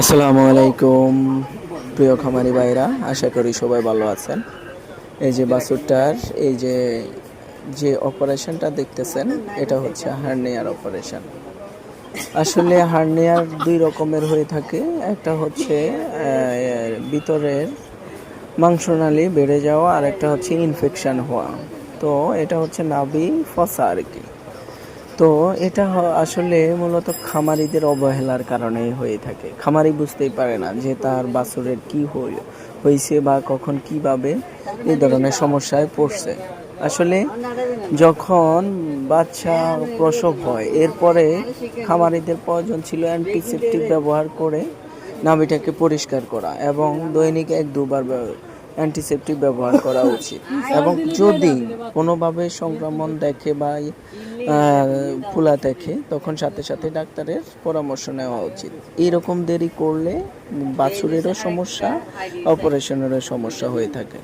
আসসালামু আলাইকুম, প্রিয় খামারি ভাইরা, আশা করি সবাই ভালো আছেন। এই যে বাছুরটার, এই যে যে অপারেশনটা দেখতেছেন, এটা হচ্ছে হার্নিয়ার অপারেশন। আসলে হার্নিয়ার দুই রকমের হয়ে থাকে। একটা হচ্ছে ভিতরের মাংসনালী বেড়ে যাওয়া, আর একটা হচ্ছে ইনফেকশান হওয়া। তো এটা হচ্ছে নাভি ফসা আর কি। তো এটা আসলে মূলত খামারিদের অবহেলার কারণেই হয়ে থাকে। খামারি বুঝতেই পারে না যে তার বাছুরের কি হয়েছে বা কখন কীভাবে এই ধরনের সমস্যায় পড়ছে। আসলে যখন বাচ্চা প্রসব হয়, এরপরে খামারিদের প্রয়োজন ছিল অ্যান্টিসেপটিক ব্যবহার করে নাভিটাকে পরিষ্কার করা এবং দৈনিক এক দুবার অ্যান্টিসেপটিক ব্যবহার করা উচিত। এবং যদি কোনোভাবে সংক্রমণ দেখে বা ফুলা দেখে, তখন সাথে সাথে ডাক্তারের পরামর্শ নেওয়া উচিত। এরকম দেরি করলে বাছুরেরও সমস্যা, অপারেশনেরও সমস্যা হয়ে থাকে।